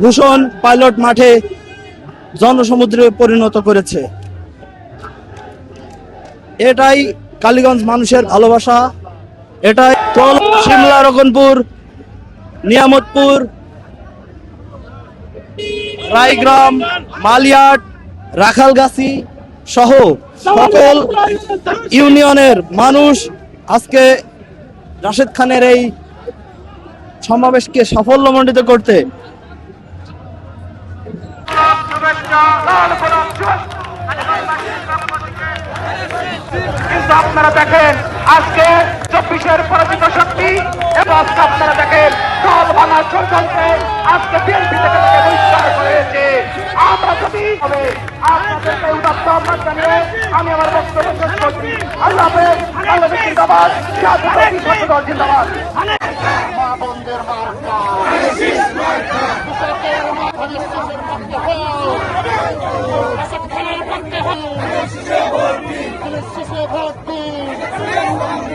ভূষণ pilot মাঠে জনসমুদ্রে পরিণত করেছে। এটাই কালীগঞ্জ মানুষের ভালোবাসা। এটাই সিমলা রকনপুর নিয়ামতপুর, রায়গ্রাম, মালিয়াট, রাখালগাছি সহ সকল ইউনিয়নের মানুষ আজকে রাশেদ খানের এই সমাবেশকে সাফল্যমণ্ডিত করতে কিন্তু আপনারা দেখেন, আজকে চব্বিশের পরাজিত শক্তি এবং আজকে আপনারা দেখেন, দল ভাঙার ষড়যন্ত্রে আজকে বিএনপি থেকে তাকে বহিষ্কার করেছে আমরা যদি হবে, আপনাদেরকে আমি আমার বক্তব্য শেষ করছি। আল্লাহ জিন্দাবাদ জিন্দাবাদ। ভর্তি